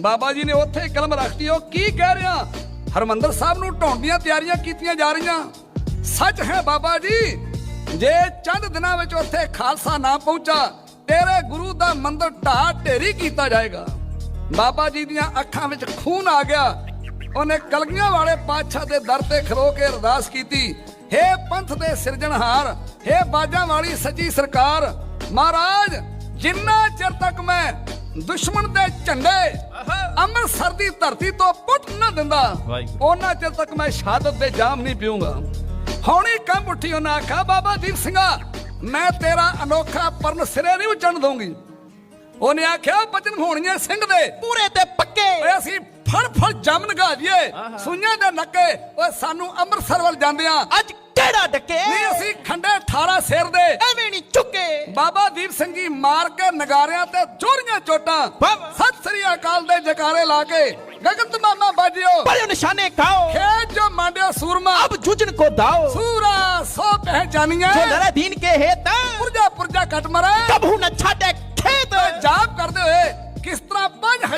ਬਾਬਾ ਜੀ ਨੇ ਉੱਥੇ ਕਲਮ ਰੱਖਤੀ, ਉਹ ਕੀ ਕਹਿ ਰਿਹਾ? ਹਰਮੰਦਰ ਸਾਹਿਬ ਨੂੰ ਢਾਉਣ ਦੀਆਂ ਤਿਆਰੀਆਂ ਕੀਤੀਆਂ ਜਾ ਰਹੀਆਂ। ਸੱਚ ਹੈ ਬਾਬਾ ਜੀ, ਜੇ ਚੰਦ ਦਿਨਾਂ ਵਿੱਚ ਉੱਥੇ ਖਾਲਸਾ ਨਾ ਪਹੁੰਚਾ, ਤੇਰੇ ਗੁਰੂ ਦਾ ਮੰਦਰ ਢਾਹ ਢੇਰੀ ਕੀਤਾ ਜਾਏਗਾ। ਬਾਬਾ ਜੀ ਦੀਆਂ ਅੱਖਾਂ ਵਿੱਚ ਖੂਨ ਆ ਗਿਆ। ਉਹਨੇ ਕਲਗੀਆਂ ਵਾਲੇ ਪਾਤਸ਼ਾਹ ਦੇ ਦਰ ਤੇ ਖਲੋ ਕੇ ਅਰਦਾਸ ਕੀਤੀ, ਹੇ ਪੰਥ ਦੇ ਸਿਰਜਣਹਾਰ, ਹੇ ਬਾਜਾਂ ਵਾਲੀ ਸੱਚੀ ਸਰਕਾਰ, ਮਹਾਰਾਜ, ਜਿੰਨਾ ਚਿਰ ਤੱਕ ਮੈਂ ਦੁਸ਼ਮਣ ਦੇ ਝੰਡੇ। ਅੰਮ੍ਰਿਤਸਰ ਦੀ ਧਰਤੀ ਤੋਂ ਪੁੱਟ ਨਾ ਦਿੰਦਾ। ਉਹਨਾਂ ਚਿਰ ਤੱਕ ਮੈਂ ਸ਼ਹਾਦਤ ਦੇ ਜਾਮ ਨਹੀਂ ਪੀਊਂਗਾ। ਹੌਣੀ ਕੰਬ ਉੱਠੀ ਉਹਨਾਂ ਆਖਿਆ ਬਾਬਾ ਦੀਪ ਸਿੰਘਾ ਮੈਂ ਤੇਰਾ ਅਨੋਖਾ ਪਰਨ ਸਿਰੇ ਨਹੀਂ ਉਚਣ ਦਊਂਗੀ। ਉਹਨੇ ਆਖਿਆ ਬਚਨ ਹੋਣੀਆਂ ਸਿੰਘ ਦੇ। ਪੂਰੇ ਤੇ ਪੱਕੇ। ਓਏ ਅਸੀਂ ਫੜ ਫੜ ਜੰਮ ਨਗਾ ਦਈਏ ਸੁਈਆਂ ਦੇ ਨੱਕੇ। ਓਏ ਸਾਨੂੰ ਅੰਮ੍ਰਿਤਸਰ ਵੱਲ ਜਾਂਦਿਆਂ ਅੱਜ ਕਿਹੜਾ ਡੱਕੇ ਨਹੀਂ ਅਸੀਂ ਖੰਡੇ 18 ਸਿਰ ਦੇ ਐਵੇਂ ਨਹੀਂ ਚੁੱਕੇ ਬਾਬਾ ਦੀਪ ਸਿੰਘ ਜੀ ਮਾਰ ਕੇ ਨਗਾਰਿਆਂ ਤੇ ਜੋਰੀਆਂ ਚੋਟਾਂ ਵਾਹ ਵਾਹ। ਸਤਿ ਸ੍ਰੀ ਅਕਾਲ ਦੇ ਜਕਾਰੇ ਲਾ ਕੇ ਗਗਨ ਤਮਾਮਾ ਬਾਜਿਓ ਬੜੇ ਨਿਸ਼ਾਨੇ ਖਾਓ ਖੇਤ ਜੋ ਮਾਂਡਿਓ ਸੂਰਮਾ अब जुजन को दाओ ਸੂਰਾ ਸੋ ਪਹਿਚਾਨੀਆਂ जो लड़ा दीन के हेता ਪੁਰਜਾ ਪੁਰਜਾ ਕੱਟ ਮਰੇ कबहू न छाटे खेत ਜਾਪ ਕਰਦੇ ਹੋਏ ਕਿਸ ਤਰ੍ਹਾਂ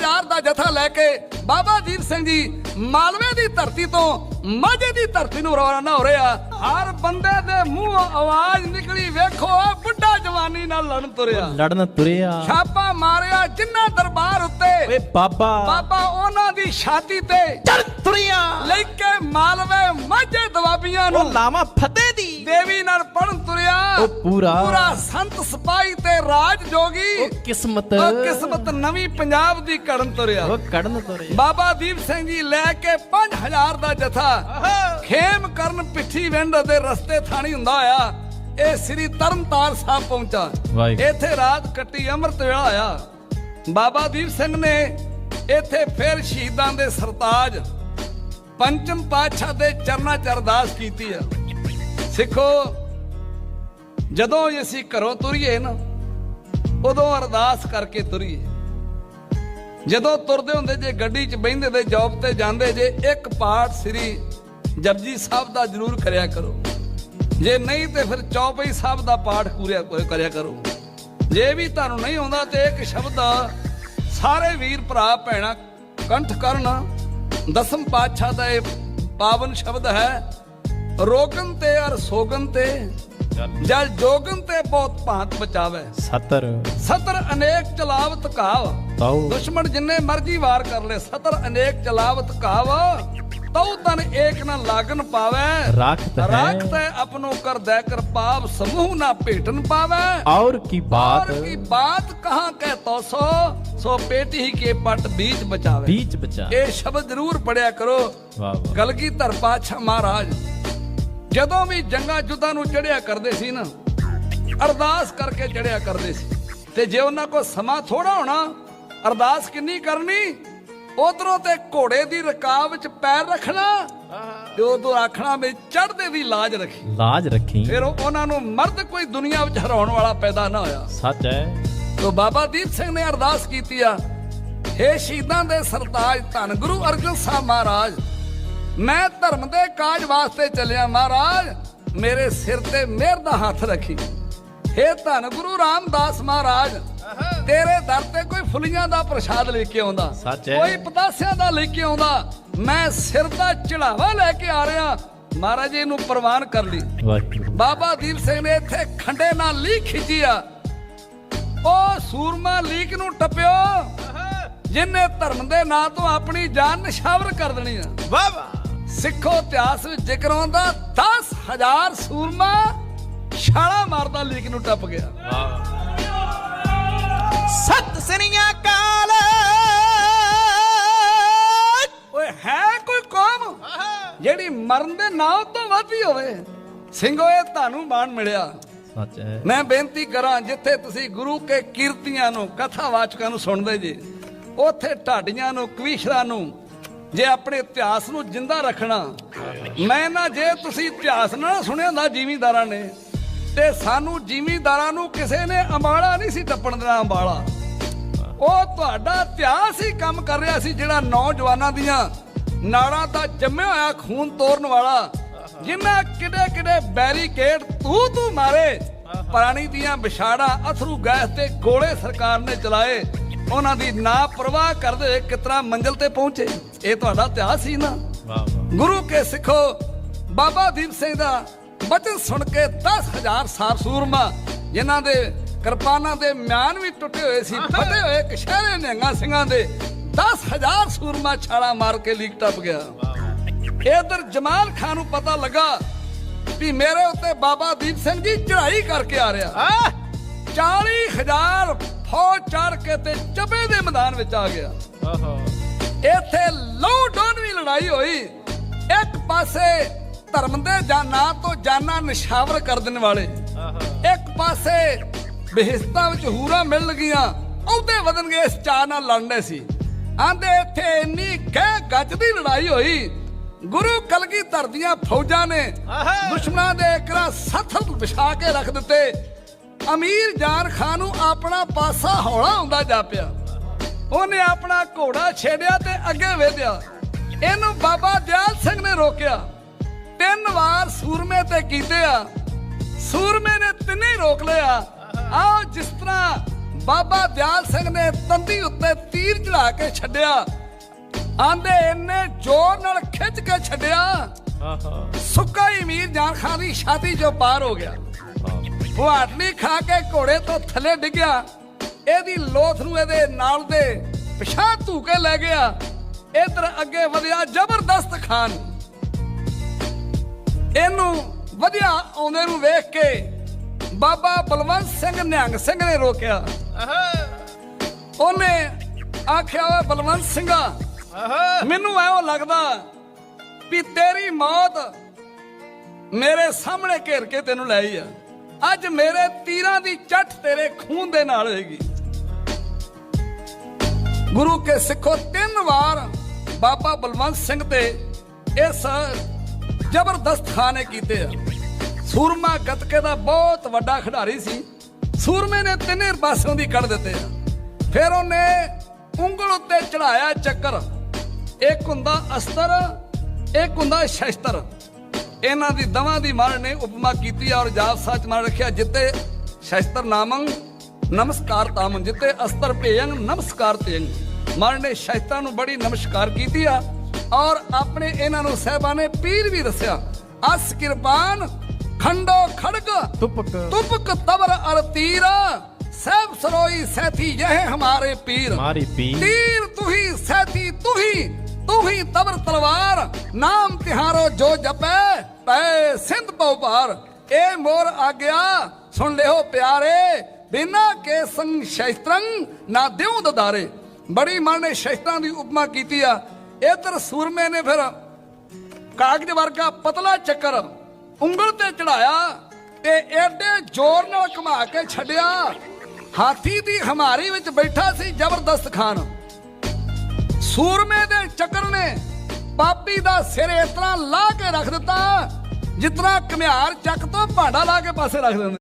ਹਜ਼ਾਰ ਦਾ ਜਥਾ ਲੈ ਕੇ ਬਾਬਾ ਦੀਪ ਸਿੰਘ ਜੀ ਮਾਲਵੇ ਦੀ ਧਰਤੀ ਤੋਂ ਮਾਝੇ ਦੀ ਧਰਤੀ ਨੂੰ ਰਵਾਨਾ ਹੋ ਰਿਹਾ। ਹਰ ਬੰਦੇ ਦੇ ਮੂੰਹੋਂ ਆਵਾਜ਼ ਨਿਕਲੀ ਵੇਖੋ ਆ ਬੁੱਢਾ ਜਵਾਨੀ ਨਾਲ ਲੜਨ ਤੁਰਿਆ। ਲੜਨ ਤੁਰਿਆ। ਛਾਪਾ ਮਾਰਿਆ ਜਿੰਨਾ ਦਰਬਾਰ ਉੱਤੇ। ਓਏ ਬਾਬਾ। ਬਾਬਾ ਉਹਨਾਂ ਦੀ ਛਾਤੀ ਤੇ ਚੜ ਤੁਰਿਆ। ਲੈ ਕੇ ਮਾਲਵੇ ਪਾਪੀਆਂ ਨੂੰ। ਲਾਵਾ ਫਤਿਹ ਦੀ। ਦੇਵੀ ਨਾਲ ਪੜਨ ਤੁਰਿਆ। ਉਹ ਪੂਰਾ। ਪੂਰਾ ਸੰਤ ਸਿਪਾਹੀ ਤੇ ਰਾਜ ਜੋਗੀ। ਉਹ ਕਿਸਮਤ। ਉਹ ਕਿਸਮਤ ਨਵੀਂ ਪੰਜਾਬ ਦੀ ਕੜਨ ਤੁਰਿਆ। ਉਹ ਕੜਨ ਤੁਰਿਆ। ਬਾਬਾ ਦੀਪ ਸਿੰਘ ਜੀ ਲੈ ਕੇ 5000 ਦਾ ਜਥਾ। ਖੇਮ ਕਰਨ ਪਿੱਠੀ ਵਿੰਡ ਦੇ ਰਸਤੇ ਥਾਣੀ ਹੁੰਦਾ ਆਇਆ ਇਹ ਸ੍ਰੀ ਤਰਨਤਾਰ ਸਾਹਿਬ ਪਹੁੰਚਾ। ਇੱਥੇ ਰਾਤ ਕੱਟੀ ਅੰਮ੍ਰਿਤ ਵੇਲਾ ਆ ਬਾਬਾ ਦੀਪ ਸਿੰਘ ਨੇ ਇੱਥੇ ਫਿਰ ਸ਼ਹੀਦਾਂ ਦੇ ਸਰਤਾਜ ਪੰਚਮ ਪਾਤਸ਼ਾਹ ਦੇ ਚਰਨਾਂ ਚ ਅਰਦਾਸ ਕੀਤੀ ਆ। ਸਿੱਖੋ, ਜਦੋਂ ਅਸੀਂ ਘਰੋਂ ਤੁਰੀਏ ਨਾ, ਉਦੋਂ ਅਰਦਾਸ ਕਰਕੇ ਤੁਰੀਏ। ਜਦੋਂ ਤੁਰਦੇ ਹੁੰਦੇ ਜੇ, ਗੱਡੀ 'ਚ ਬਹਿੰਦੇ ਤੇ ਜੌਬ ਤੇ ਜਾਂਦੇ ਜੇ, ਇੱਕ ਪਾਠ ਸ੍ਰੀ ਜਪਜੀ ਸਾਹਿਬ ਦਾ ਜ਼ਰੂਰ ਕਰਿਆ ਕਰੋ। ਜੇ ਨਹੀਂ ਤੇ ਫਿਰ ਚੌਪਈ ਸਾਹਿਬ ਦਾ ਪਾਠ ਪੂਰਿਆ ਕਰਿਆ ਕਰੋ। ਜੇ ਵੀ ਤੁਹਾਨੂੰ ਨਹੀਂ ਆਉਂਦਾ ਤੇ ਇੱਕ ਸ਼ਬਦ ਸਾਰੇ ਵੀਰ ਭਰਾ, ਭੈਣਾ ਕੰਠ ਕਰਨ। ਦਸਮ ਪਾਤਸ਼ਾਹ ਦਾ ਇਹ ਪਾਵਨ ਸ਼ਬਦ ਹੈ ਰੋਗਨ ਤੇ ਅਰ ਸੋਗਨ ਤੇ ਜਲ ਜੋਗਨ ਤੇ ਬਹੁਤ ਭਾਂਤ ਬਚਾਵੇ। ਸਤਰ। ਸਤਰ ਅਨੇਕ ਚਲਾਵਤ ਕਾਵ ਦੁਸ਼ਮਣ ਜਿੰਨੇ ਮਰਜ਼ੀ ਵਾਰ ਕਰ ਲੈ ਸਤਰ ਅਨੇਕ ਚਲਾਵਤ ਕਾਵ ਤਉ ਏਕ ਨਾ ਲਾਗਨ ਪਾਵੇ। ਰਾਖਤ ਹੈ। ਰਾਖਤ ਹੈ ਆਪਣੋ ਕਰ ਦੈ ਕਰ ਪਾਪ ਸਮੂਹ ਨਾ ਭੇਟਨ ਪਾਵੇ। ਔਰ ਕੀ ਬਾਤ। ਔਰ ਕੀ ਬਾਤ ਕਹਾਂ ਕਹਿ ਤੋ ਸੋ ਸੋ ਪੇਟੀ ਹੀ ਕੇ ਪਟ ਬੀਜ ਬਚਾਵੇ। ਬੀਜ ਬਚਾ ਇਹ ਸ਼ਬਦ ਜ਼ਰੂਰ ਪੜਿਆ ਕਰੋ। ਵਾਹ ਵਾਹ। ਗਲਗੀ ਧਰ ਪਾਛਾ ਮਹਾਰਾਜ। ਜਦੋਂ ਵੀ ਜੰਗਾ ਜੁੱਧਾਂ ਨੂੰ ਚੜਿਆ ਕਰਦੇ ਸੀ ਨਾ ਅਰਦਾਸ ਕਰਕੇ ਚੜਿਆ ਕਰਦੇ ਸੀ। ਤੇ ਜੇ ਉਹਨਾਂ ਕੋ ਸਮਾਂ ਥੋੜਾ ਹੋਣਾ ਅਰਦਾਸ ਕਿੰਨੀ ਕਰਨੀ? ਉਧਰੋਂ ਤੇ ਘੋੜੇ ਦੀ ਰਕਾਬ ਵਿੱਚ ਪੈਰ ਰੱਖਣਾ ਤੇ ਉਦੋਂ ਆਖਣਾ ਮੇਰੀ ਚੜ੍ਹਦੇ ਦੀ ਲਾਜ ਰੱਖੀ। ਲਾਜ ਰੱਖੀ। ਫਿਰ ਉਹਨਾਂ ਨੂੰ ਮਰਦ ਕੋਈ ਦੁਨੀਆ ਵਿੱਚ ਹਰਾਉਣ ਵਾਲਾ ਪੈਦਾ ਨਾ ਹੋਇਆ। ਸੱਚ ਹੈ। ਤੋ ਬਾਬਾ ਦੀਪ ਸਿੰਘ ਨੇ ਅਰਦਾਸ ਕੀਤੀ ਆ हे ਸ਼ਹੀਦਾਂ ਦੇ ਸਰਤਾਜ ਧੰਨ ਗੁਰੂ ਅਰਜਨ ਸਾਹਿਬ ਮਹਾਰਾਜ ਮੈਂ ਧਰਮ ਦੇ ਕਾਜ ਵਾਸਤੇ ਚੱਲਿਆ ਮਹਾਰਾਜ ਮੇਰੇ ਸਿਰ ਤੇ ਮਿਹਰ ਦਾ ਹੱਥ ਰੱਖੀ। ਹੇ ਧੰਨ ਗੁਰੂ ਰਾਮਦਾਸ ਮਹਾਰਾਜ ਤੇਰੇ ਦਰ ਤੇ ਕੋਈ ਫੁੱਲੀਆਂ ਦਾ ਪ੍ਰਸ਼ਾਦ ਲੈ ਕੇ ਆਉਂਦਾ ਕੋਈ ਪਤਾਸਿਆਂ ਦਾ ਲੈ ਕੇ ਆਉਂਦਾ ਮੈਂ ਸਿਰ ਦਾ ਚੜਾਵਾ ਲੈ ਕੇ ਆ ਰਿਹਾ। ਮਹਾਰਾਜ ਜੀ ਨੂੰ ਪ੍ਰਵਾਨ ਕਰ ਲਈ। ਬਾਬਾ ਦੀਪ ਸਿੰਘ ਨੇ ਇੱਥੇ ਖੰਡੇ ਨਾਲ ਲੀਕ ਖਿੱਚੀ ਆ। ਉਹ ਸੂਰਮਾ ਲੀਕ ਨੂੰ ਟੱਪਿਓ ਜਿਨੇ ਧਰਮ ਦੇ ਨਾਂ ਤੋਂ ਆਪਣੀ ਜਾਨ ਨਿਸ਼ਾਵਰ ਕਰ ਦੇਣੀ ਆ। ਵਾਹ ਵਾਹ। ਸਿੱਖੋ ਇਤਿਹਾਸ ਵਿੱਚ ਜ਼ਿਕਰ ਆਉਂਦਾ 10000 ਸੂਰਮਾ ਛਾਲਾ ਮਾਰਦਾ ਲੀਕ ਨੂੰ ਟੱਪ ਗਿਆ। ਸਤ ਸ੍ਰੀਆਂ ਕਾਲ। ਓਏ ਹੈ ਕੋਈ ਕੌਮ ਜਿਹੜੀ ਮਰਨ ਦੇ ਨਾਂ ਤੋਂ ਵੱਧੀ ਹੋਵੇ? ਸਿੰਘੋ ਇਹ ਤੁਹਾਨੂੰ ਮਾਣ ਮਿਲਿਆ। ਸੱਚ ਹੈ। ਮੈਂ ਬੇਨਤੀ ਕਰਾਂ ਜਿੱਥੇ ਤੁਸੀਂ ਗੁਰੂ ਕੇ ਕੀਰਤੀਆਂ ਨੂੰ ਕਥਾ ਵਾਚਕਾਂ ਨੂੰ ਸੁਣਦੇ ਜੀ ਉਥੇ ਢਾਡੀਆਂ ਨੂੰ ਕਵੀਸ਼ਰਾ ਨੂੰ ਜੇ ਆਪਣੇ ਇਤਿਹਾਸ ਨੂੰ ਜਿੰਦਾ ਰੱਖਣਾ। ਮੈਂ ਨਾ ਜੇ ਤੁਸੀਂ ਇਤਿਹਾਸ ਨਾਲ ਸੁਣਿਆ ਹੁੰਦਾ ਜ਼ਿਮੀਂਦਾਰਾਂ ਨੇ ਤੇ ਸਾਨੂੰ ਜ਼ਿਮੀਂਦਾਰਾਂ ਨੂੰ ਕਿਸੇ ਨੇ ਅੰਬਾਲਾ ਨਹੀਂ ਸੀ ਟੱਪਣ ਦੇਣਾ ਅੰਬਾਲਾ। ਉਹ ਤੁਹਾਡਾ ਇਤਿਹਾਸ ਹੀ ਕੰਮ ਕਰ ਰਿਹਾ ਸੀ ਜਿਹੜਾ ਨੌਜਵਾਨਾਂ ਦੀਆਂ ਨਾੜਾਂ ਦਾ ਜੰਮਿਆ ਹੋਇਆ ਖੂਨ ਤੋੜਨ ਵਾਲਾ ਜਿਨ੍ਹਾਂ ਕਿਡੇ ਕਿਡੇ ਬੈਰੀਕੇਡ ਤੂੰ ਤੂੰ ਮਾਰੇ। ਪਾਣੀ ਦੀਆਂ ਵਿਛਾੜਾ ਅਥਰੂ ਗੈਸ ਤੇ ਗੋਲੇ ਸਰਕਾਰ ਨੇ ਚਲਾਏ। ਉਹਨਾਂ ਦੀ ਨਾ ਪਰਵਾਹ ਕਰਦੇ ਕਿਤਨਾ ਮੰਜ਼ਲ ਤੇ ਪਹੁੰਚੇ? ਇਹ ਤੁਹਾਡਾ ਇਤਿਹਾਸ ਸੀ ਨਾ? ਗੁਰੂ ਕੇ ਸਿੱਖੋ ਬਾਬਾ ਦੀਪ ਸਿੰਘ ਦਾ ਬਚਨ ਸੁਣ ਕੇ 10000 ਸਾਰ ਸੂਰਮਾ ਜਿਨ੍ਹਾਂ ਦੇ ਕਿਰਪਾਨਾਂ ਦੇ ਮਿਆਨ ਵੀ ਟੁੱਟੇ ਹੋਏ ਸੀ ਫਟੇ ਹੋਏ ਕਸ਼ਹਿਰੇ ਨਿਹੰਗਾਂ ਸਿੰਘਾਂ ਦੇ 10000 ਸੂਰਮਾ ਛਾਲਾ ਮਾਰ ਕੇ ਲੀਕ ਟੱਪ ਗਿਆ। ਇਧਰ ਜਮਾਲ ਖਾਨ ਨੂੰ ਪਤਾ ਲੱਗਾ ਵੀ ਮੇਰੇ ਉੱਤੇ ਬਾਬਾ ਦੀਪ ਸਿੰਘ ਜੀ ਚੜ੍ਹਾਈ ਕਰਕੇ ਆ ਰਿਹਾ। ਆ 40000 ਫੌਜ ਚੜ ਕੇ ਤੇ ਚੱਬੇ ਦੇ ਮੈਦਾਨ ਵਿੱਚ ਆ ਗਿਆ। ਓਹੋ ਇੱਥੇ ਲਹੂ ਡੋਨਵੀਂ ਲੜਾਈ ਹੋਈ। ਇੱਕ ਪਾਸੇ ਧਰਮ ਦੇ ਜਾਨਾਂ ਤੋਂ ਜਾਨਾਂ ਨਿਸ਼ਾਵਰ ਕਰ ਦੇਣ ਵਾਲੇ। ਇੱਕ ਪਾਸੇ ਬਹਿਸਤਾਂ ਵਿੱਚ ਹੂਰਾ ਮਿਲ ਗਈਆਂ ਉਹਦੇ ਵਧਣਗੇ ਇਸ ਚਾਹ ਨਾਲ ਲੜਨੇ ਸੀ। ਆਂਦੇ ਇੱਥੇ ਇੰਨੀ ਕਹਿ ਗੱਜ ਦੀ ਲੜਾਈ ਹੋਈ ਗੁਰੂ ਕਲਗੀਧਰ ਦੀਆਂ ਫੌਜਾਂ ਨੇ। ਦੁਸ਼ਮਣਾਂ ਦੇ ਇਕਰਾ ਸੱਥਲ ਵਿਛਾ ਕੇ ਰੱਖ ਦਿੱਤੇ। ਅਮੀਰ ਜਾਨ ਖਾਨ ਨੂੰ ਆਪਣਾ ਪਾਸਾ ਹੌਲਾ ਹੁੰਦਾ ਜਾਪਿਆ ਉਹਨੇ ਆਪਣਾ ਘੋੜਾ ਛੇੜਿਆ ਤੇ ਅੱਗੇ ਵਧਿਆ। ਇਹਨੂੰ ਬਾਬਾ ਦਿਆਲ ਸਿੰਘ ਨੇ ਰੋਕਿਆ। ਤਿੰਨ ਵਾਰ ਸੂਰਮੇ ਤੇ ਕੀਤੇ ਆ। ਸੂਰਮੇ ਨੇ ਤਿੰਨੇ ਰੋਕ ਲਿਆ ਆਓ ਜਿਸ ਤਰ੍ਹਾਂ ਬਾਬਾ ਦਿਆਲ ਸਿੰਘ ਨੇ ਤੰਦੀ ਉੱਤੇ ਤੀਰ ਚੜਾ ਕੇ ਛੱਡਿਆ। ਆਂਦੇ ਇੰਨੇ ਜ਼ੋਰ ਨਾਲ ਖਿੱਚ ਕੇ ਛੱਡਿਆ। ਆਹਾ। ਸੁੱਕਾ ਹੀ ਮੀਰ ਜਾਨ ਖਾਨ ਦੀ ਛਾਤੀ ਚੋਂ ਪਾਰ ਹੋ ਗਿਆ। ਉਹ ਆਟਲੀ ਖਾ ਕੇ ਘੋੜੇ ਤੋਂ ਥੱਲੇ ਡਿੱਗਿਆ। ਇਹਦੀ ਲੋਥ ਨੂੰ ਇਹਦੇ ਨਾਲ ਦੇ ਪਿਛਾਂ ਧੂ ਕੇ ਲੈ ਗਿਆ। ਇਧਰ ਅੱਗੇ ਵਧਿਆ ਜ਼ਬਰਦਸਤ ਖਾਨ। ਇਹਨੂੰ ਵਧਿਆ ਆਉਂਦੇ ਨੂੰ ਵੇਖ ਕੇ ਬਾਬਾ ਬਲਵੰਤ ਸਿੰਘ ਨਿਹੰਗ ਸਿੰਘ ਨੇ ਰੋਕਿਆ। ਆਹਾ। ਉਹਨੇ ਆਖਿਆ ਓਏ ਬਲਵੰਤ ਸਿੰਘਾ ਆਹਾ। ਮੈਨੂੰ ਐਉਂ ਲੱਗਦਾ ਵੀ ਤੇਰੀ ਮੌਤ ਮੇਰੇ ਸਾਹਮਣੇ ਘੇਰ ਕੇ ਤੈਨੂੰ ਲੈ ਆਈ ਆ। ਅੱਜ ਮੇਰੇ ਤੀਰਾਂ ਦੀ ਚੱਟ ਤੇਰੇ ਖੂਨ ਦੇ ਨਾਲ ਹੋਏਗੀ। ਗੁਰੂ ਕੇ ਸਿੱਖੋ ਤਿੰਨ ਵਾਰ ਬਾਬਾ ਬਲਵੰਤ ਸਿੰਘ ਤੇ ਇਸ ਜ਼ਬਰਦਸਤ ਖਾਨੇ ਕੀਤੇ ਆ। ਸੂਰਮਾ ਗਤਕੇ ਦਾ ਬਹੁਤ ਵੱਡਾ ਖਿਡਾਰੀ ਸੀ। ਸੂਰਮੇ ਨੇ ਤਿੰਨੇ ਪਾਸਿਓਂ ਦੀ ਕੱਢ ਦਿੱਤੇ ਆ। ਫਿਰ ਉਹਨੇ ਉਂਗਲ ਉੱਤੇ ਚੜਾਇਆ ਚੱਕਰ। ਇੱਕ ਹੁੰਦਾ ਅਸਤਰ, ਇੱਕ ਹੁੰਦਾ ਸ਼ਸਤਰ। ਇਹਨਾਂ ਦੀ ਦਵਾਂ ਦੀ ਮਾਰ ਨੇ ਉਪਮਾ ਕੀਤੀ ਔਰ ਜਾਪ ਸੱਚ ਮਾਰ ਰੱਖਿਆ। ਜਿੱਤੇ ਸ਼ਸਤਰ ਨਾਮੰ, ਨਮਸਕਾਰ ਤਾਮੰ। ਜਿੱਤੇ ਅਸਤਰ ਭੇਯੰ, ਨਮਸਕਾਰ ਤੇਯੰ। ਮਾਰ ਨੇ ਸ਼ਸਤਰਾਂ ਨੂੰ ਬੜੀ ਨਮਸਕਾਰ ਕੀਤੀ ਆ। ਔਰ ਆਪਣੇ ਇਹਨਾਂ ਨੂੰ ਸਹਿਬਾ ਨੇ ਪੀਰ ਵੀ ਦੱਸਿਆ ਅਸ ਕਿਰਪਾਨ ਖੰਡੋ ਖੜਗ ਤੁਪਕ। ਤੁਪਕ ਤਬਰ ਅਰ ਤੀਰ ਸਹਿਬ ਸਰੋਈ ਸੈਥੀ ਇਹ ਹਮਾਰੇ ਪੀਰ। ਮਾਰੀ ਪੀ ਤੀਰ ਤੁਹੀ ਸੈਥੀ ਤੁਹੀ ਤੁਹੀ ਤਬਰ ਤਲਵਾਰ ਨਾਮ ਤਿਹਾਰੋ ਜੋ ਜਪੈ ਪੈ ਸਿੰਧ ਪਉ ਪਾਰ ਇਹ ਮੋਰ ਆਗਿਆ ਸੁਣ ਲਿਓ ਪਿਆਰੇ ਬਿਨਾ ਕੇ ਸੰਗ ਸ਼ੈਸਤਰੰ ਨਾ ਦਿਉ ਦਦਾਰੇ। ਬੜੀ ਮਨ ਨੇ ਸ਼ੈਸਤਰਾਂ ਦੀ ਉਪਮਾ ਕੀਤੀ ਆ। ਇਧਰ ਸੂਰਮੇ ਨੇ ਫਿਰ ਕਾਗਜ਼ ਵਰਗਾ ਪਤਲਾ ਚੱਕਰ ਉਂਗਲ ਤੇ ਚੜਾਇਆ ਤੇ ਐਡੇ ਜ਼ੋਰ ਨਾਲ ਘੁਮਾ ਕੇ ਛੱਡਿਆ। ਹਾਥੀ ਦੀ ਹਮਾਰੀ ਵਿੱਚ ਬੈਠਾ ਸੀ ਜ਼ਬਰਦਸਤ ਖਾਨ। ਸੂਰਮੇ ਦੇ ਚੱਕਰ ਨੇ ਪਾਪੀ ਦਾ ਸਿਰ ਇਸ ਤਰ੍ਹਾਂ ਲਾ ਕੇ ਰੱਖ ਦਿੱਤਾ ਜਿਤਨਾ ਘਮਿਆਰ ਚੱਕ ਤੋਂ ਭਾਂਡਾ ਲਾ ਕੇ ਪਾਸੇ ਰੱਖ ਦਿੰਦੇ।